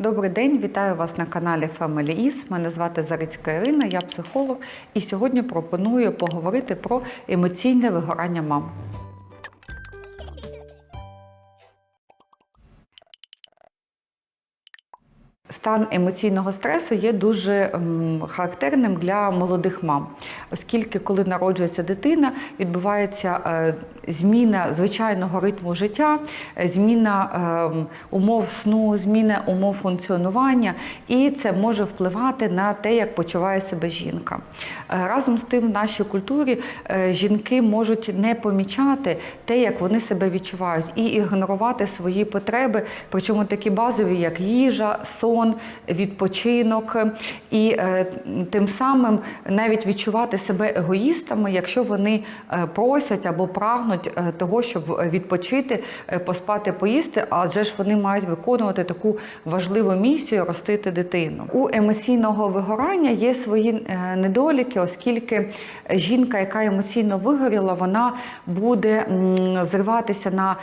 Добрий день, вітаю вас на каналі Family Is. Мене звати Зарицька Ірина, я психолог, і сьогодні пропоную поговорити про емоційне вигорання мам. Стан емоційного стресу є дуже ем, характерним для молодих мам, оскільки, коли народжується дитина, відбувається е, зміна звичайного ритму життя, е, зміна ем, умов сну, зміна умов функціонування, і це може впливати на те, як почуває себе жінка. Е, Разом з тим, в нашій культурі жінки можуть не помічати те, як вони себе відчувають, і ігнорувати свої потреби, причому такі базові, як їжа, сон, відпочинок, і е, тим самим навіть відчувати себе егоїстами, якщо вони е, просять або прагнуть е, того, щоб відпочити, поспати, поїсти, адже ж вони мають виконувати таку важливу місію ростити дитину. У емоційного вигорання є свої недоліки, оскільки жінка, яка емоційно вигоріла, вона буде зриватися на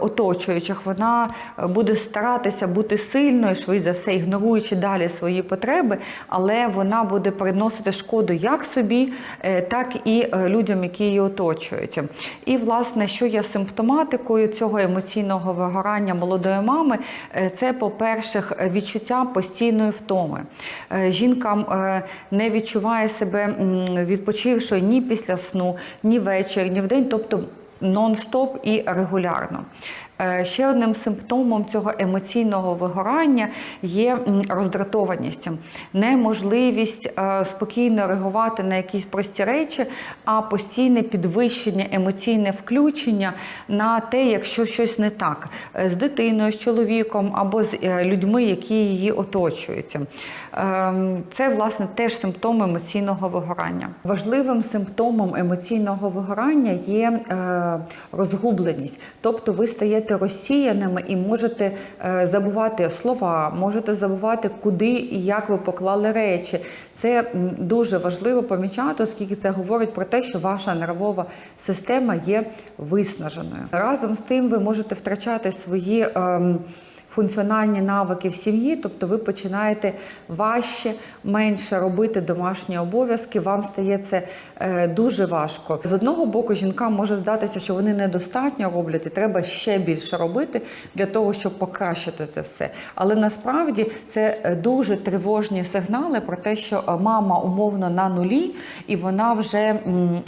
оточуючих, вона буде старатися бути сильною, швидше за все, ігноруючи далі свої потреби, але вона буде приносити шкоду як собі, е, так і е, людям, які її оточують. І, власне, що є симптоматикою цього емоційного вигорання молодої мами, е, це, по-перше, відчуття постійної втоми. Жінка не відчуває себе відпочившою ні після сну, ні ввечері, ні вдень, тобто нон-стоп і регулярно. Е, Ще одним симптомом цього емоційного вигорання є роздратованість, неможливість е, спокійно реагувати на якісь прості речі, а постійне підвищення, емоційне включення на те, якщо щось не так е, з дитиною, з чоловіком або з людьми, які її оточують. Ем, Це власне теж симптом емоційного вигорання. Важливим симптомом емоційного вигорання є розгубленість, тобто ви стаєте розсіяними і можете е, забувати слова, можете забувати, куди і як ви поклали речі. Це дуже важливо помічати, оскільки це говорить про те, що ваша нервова система є виснаженою. Разом з тим, ви можете втрачати свої. ем, функціональні навики в сім'ї, тобто ви починаєте важче, менше робити домашні обов'язки, вам стає це е, дуже важко. З одного боку, жінкам може здатися, що вони недостатньо роблять, і треба ще більше робити для того, щоб покращити це все. Але насправді це е, дуже тривожні сигнали про те, що е, мама умовно на нулі, і вона вже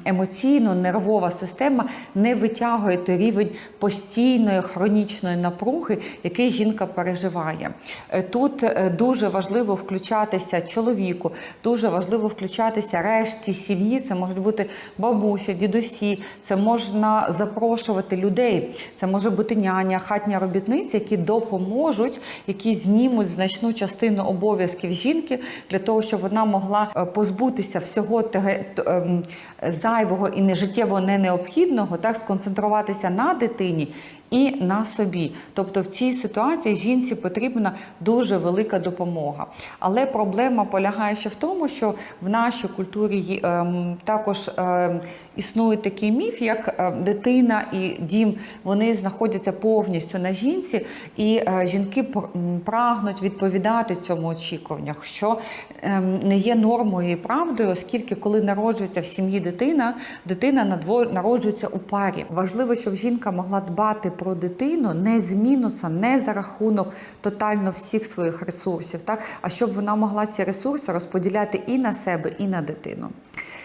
емоційно нервова система не витягує той рівень постійної хронічної напруги, який жінка переживає. Е, Тут е, дуже важливо включатися чоловіку, дуже важливо включатися решті сім'ї. Це можуть бути бабуся, дідусі, це можна запрошувати людей. Це може бути няня, хатня робітниця, які допоможуть, які знімуть значну частину обов'язків жінки для того, щоб вона могла е, позбутися всього ем, зайвого і нежиттєво не необхідного, так сконцентруватися на дитині і на собі. Тобто в цій ситуації жінці потрібна дуже велика допомога. Але проблема полягає ще в тому, що в нашій культурі ем, також ем, існує такий міф, як ем, дитина і дім, вони знаходяться повністю на жінці, і е, жінки пр- прагнуть відповідати цьому очікуванню, що ем, не є нормою і правдою, оскільки коли народжується в сім'ї дитина, дитина народжується у парі. Важливо, щоб жінка могла дбати про дитину не з мінуса, не за рахунок тотально всіх своїх ресурсів, так а щоб вона могла ці ресурси розподіляти і на себе, і на дитину.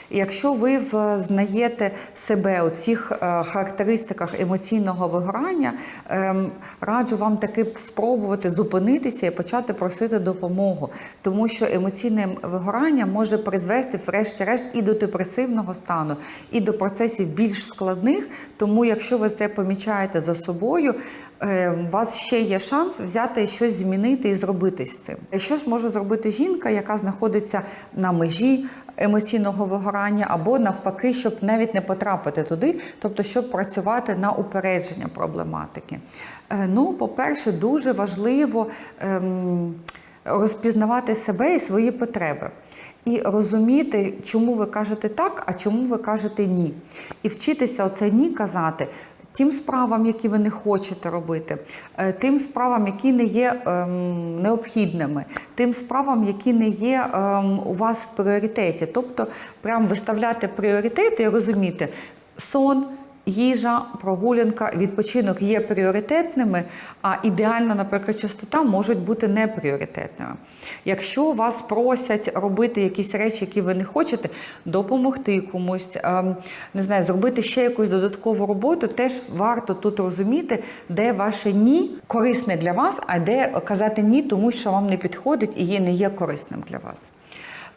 Якщо ви знаєте себе у цих е, характеристиках емоційного вигорання, ем, раджу вам таки спробувати зупинитися і почати просити допомогу, тому що емоційне вигорання може призвести, врешті-решт, і до депресивного стану, і до процесів більш складних. Тому, якщо ви це помічаєте за собою, у вас ще є шанс взяти щось змінити і зробити з цим. Що ж може зробити жінка, яка знаходиться на межі емоційного вигорання, або навпаки, щоб навіть не потрапити туди, тобто щоб працювати на упередження проблематики. Е, Ну, по-перше, дуже важливо ем, розпізнавати себе і свої потреби. І розуміти, чому ви кажете так, а чому ви кажете ні. І вчитися оце ні казати тим справам, які ви не хочете робити, е, тим справам, які не є ем, необхідними, тим справам, які не є ем, у вас в пріоритеті. Тобто, прям виставляти пріоритети і розуміти сон. Їжа, прогулянка, відпочинок є пріоритетними, а ідеальна, наприклад, частота можуть бути непріоритетними. Якщо вас просять робити якісь речі, які ви не хочете, допомогти комусь, ем, не знаю, зробити ще якусь додаткову роботу, теж варто тут розуміти, де ваше ні корисне для вас, а де казати ні, тому що вам не підходить і є, не є корисним для вас.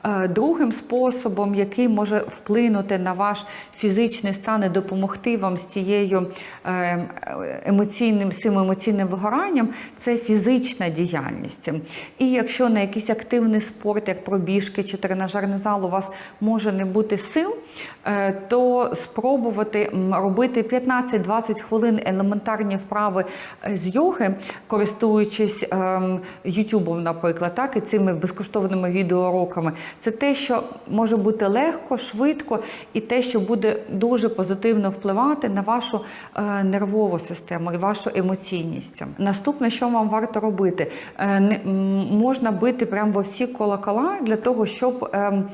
Е, Другим способом, який може вплинути на ваш фізичний стан і допомогти вам з цією е, емоційним, з цим емоційним вигоранням, це фізична діяльність. І якщо на якийсь активний спорт, як пробіжки чи тренажерний зал, у вас може не бути сил, е, то спробувати робити 15-20 хвилин елементарні вправи з йоги, користуючись ем, Ютубом, наприклад, так, і цими безкоштовними відеоуроками, це те, що може бути легко, швидко, і те, що буде дуже позитивно впливати на вашу е, нервову систему і вашу емоційність. Наступне, що вам варто робити, Е, можна бити прямо во всі колокола для того, щоб. ем,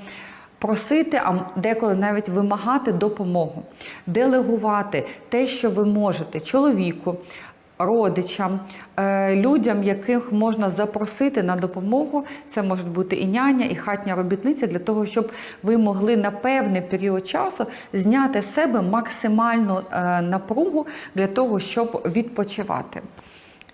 Просити, а деколи навіть вимагати допомогу, делегувати те, що ви можете чоловіку, родичам, е, людям, яких можна запросити на допомогу. Це можуть бути і няня, і хатня робітниця, для того, щоб ви могли на певний період часу зняти з себе максимальну е, напругу для того, щоб відпочивати.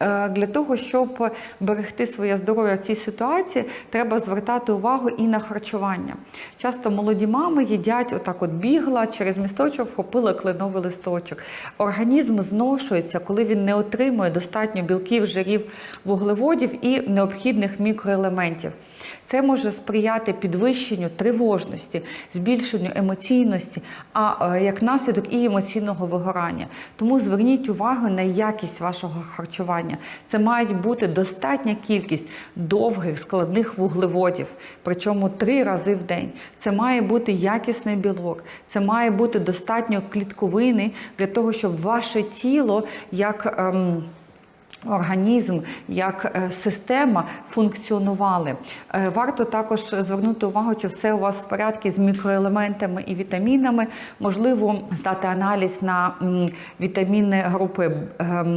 Е, Для того, щоб берегти своє здоров'я в цій ситуації, треба звертати увагу і на харчування. Часто молоді мами їдять отак, от бігла через місточок, вхопила кленовий листочок. Організм зношується, коли він не отримує достатньо білків, жирів, вуглеводів і необхідних мікроелементів. Це може сприяти підвищенню тривожності, збільшенню емоційності, а е, як наслідок і емоційного вигорання. Тому зверніть увагу на якість вашого харчування. Це має бути достатня кількість довгих складних вуглеводів, причому три рази в день. Це має бути якісний білок, це має бути достатньо клітковини для того, щоб ваше тіло як. Ем, Організм як е, система функціонували. Е, Варто також звернути увагу, чи все у вас в порядку з мікроелементами і вітамінами. Можливо, здати аналіз на вітаміни групи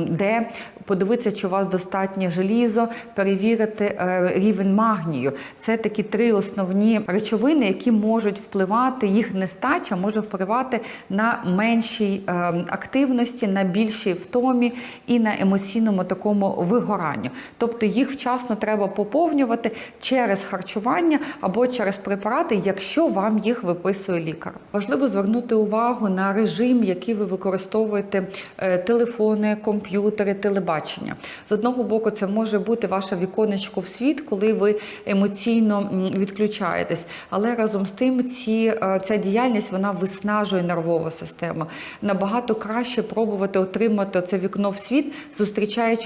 Д, подивитися, чи у вас достатнє желізо, перевірити е, рівень магнію. Це такі три основні речовини, які можуть впливати, їх нестача може впливати на меншій ем, активності, на більшій втомі і на емоційному такому вигоранню. Тобто їх вчасно треба поповнювати через харчування або через препарати, якщо вам їх виписує лікар. Важливо звернути увагу на режим, який ви використовуєте е, телефони, комп'ютери, телебачення. З одного боку, це може бути ваше віконечко в світ, коли ви емоційно відключаєтесь. Але разом з тим, ці, е, ця діяльність вона виснажує нервову систему. Набагато краще пробувати отримати це вікно в світ,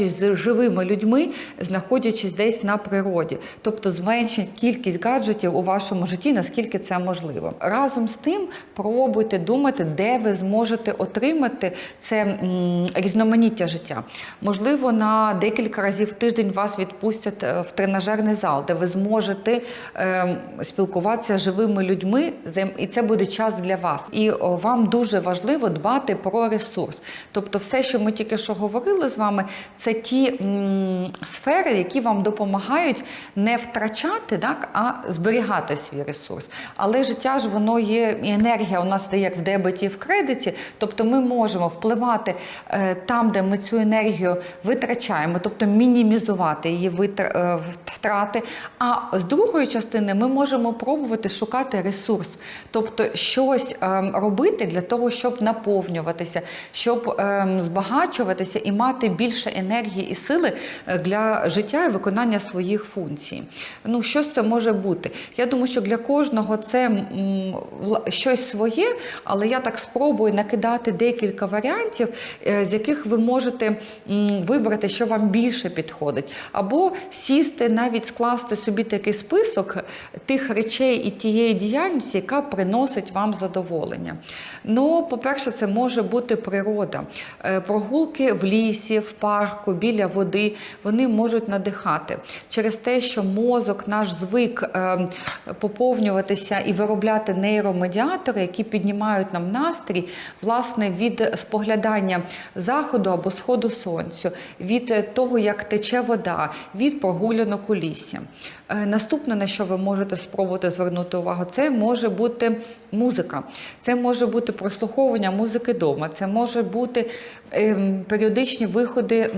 зустрічаючись з живими людьми, знаходячись десь на природі, тобто зменшить кількість гаджетів у вашому житті, наскільки це можливо. Разом з тим, пробуйте думати, де ви зможете отримати це м, різноманіття життя. Можливо, на декілька разів в тиждень вас відпустять е, в тренажерний зал, де ви зможете е, спілкуватися з живими людьми, і це буде час для вас. І вам дуже важливо дбати про ресурс. Тобто, все, що ми тільки що говорили з вами, це ті м, сфери, які вам допомагають не втрачати, так, а зберігати свій ресурс. Але життя ж воно є і енергія у нас є як в дебеті, і в кредиті. Тобто ми можемо впливати е, там, де ми цю енергію витрачаємо, тобто мінімізувати її витр- е, втрати. А з другої частини ми можемо пробувати шукати ресурс, тобто щось ем, робити для того, щоб наповнюватися, щоб ем, збагачуватися і мати більше енергії енергії і сили е, для життя і виконання своїх функцій. Ну, що ж це може бути? Я думаю, що для кожного це щось своє, але я так спробую накидати декілька варіантів, е, з яких ви можете вибрати, що вам більше підходить. Або сісти, навіть скласти собі такий список тих речей і тієї діяльності, яка приносить вам задоволення. Ну, по-перше, це може бути природа. Е, Прогулки в лісі, в парку, біля води, вони можуть надихати. Через те, що мозок наш звик е, поповнюватися і виробляти нейромедіатори, які піднімають нам настрій, власне, від споглядання заходу або сходу сонцю, від е, того, як тече вода, від прогулянок у лісі. Е, Наступне, на що ви можете спробувати звернути увагу, це може бути музика, це може бути прослуховування музики вдома, це може бути періодичні виходи.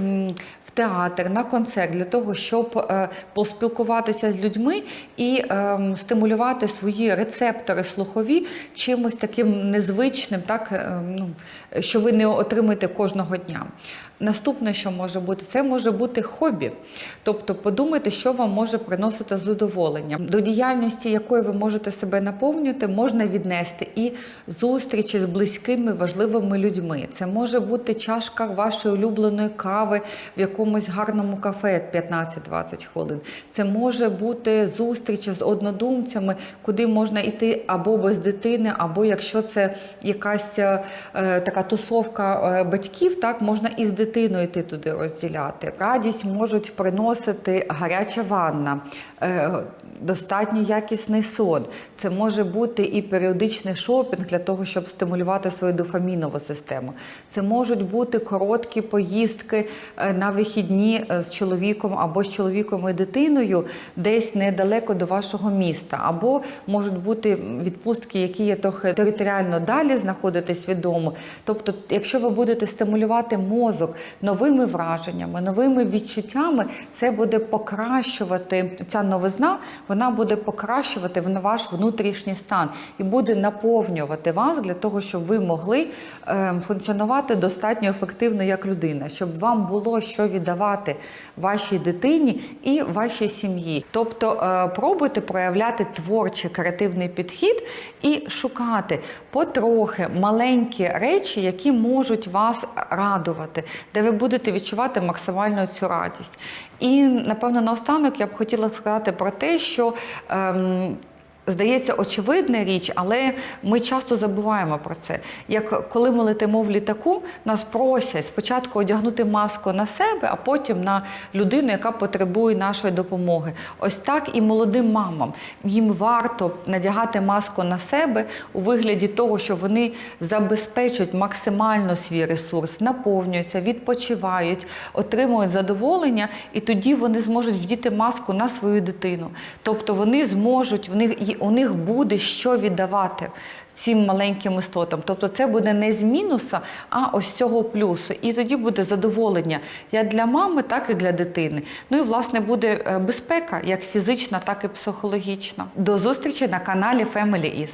Театр на концерт для того, щоб е, поспілкуватися з людьми і ем, стимулювати свої рецептори слухові чимось таким незвичним, так е, ну, що ви не отримаєте кожного дня. Наступне, що може бути, це може бути хобі. Тобто подумайте, що вам може приносити задоволення. До діяльності, якою ви можете себе наповнювати, можна віднести і зустрічі з близькими важливими людьми. Це може бути чашка вашої улюбленої кави в якомусь гарному кафе 15-20 хвилин. Це може бути зустріч з однодумцями, куди можна йти або без дитини, або якщо це якась е, така тусовка е, батьків, так можна і з дитиною йти туди розділяти. Радість можуть приносити гаряча ванна. е, Достатньо якісний сон. Це може бути і періодичний шопінг для того, щоб стимулювати свою дофамінову систему. Це можуть бути короткі поїздки е, на вихідні е, з чоловіком або з чоловіком і дитиною десь недалеко до вашого міста, або можуть бути відпустки, які є трохи територіально далі знаходитись від дому. Тобто, якщо ви будете стимулювати мозок новими враженнями, новими відчуттями, це буде покращувати ця новизна, вона буде покращувати ваш внутрішній стан і буде наповнювати вас для того, щоб ви могли е, функціонувати достатньо ефективно як людина, щоб вам було що віддавати вашій дитині і вашій сім'ї. Тобто е, пробуйте проявляти творчий креативний підхід і шукати потрохи маленькі речі, які можуть вас радувати, де ви будете відчувати максимально цю радість. І напевно наостанок я б хотіла сказати про те, що ем, Здається, очевидна річ, але ми часто забуваємо про це. Як коли ми летимо в літаку, нас просять спочатку одягнути маску на себе, а потім на людину, яка потребує нашої допомоги. Ось так і молодим мамам. Їм варто надягати маску на себе у вигляді того, що вони забезпечують максимально свій ресурс, наповнюються, відпочивають, отримують задоволення, і тоді вони зможуть вдіти маску на свою дитину. Тобто вони зможуть, в них і у них буде що віддавати цим маленьким істотам. Тобто це буде не з мінуса, а ось цього плюсу. І тоді буде задоволення як для мами, так і для дитини. Ну і власне буде е, безпека, як фізична, так і психологічна. До зустрічі на каналі Family Is.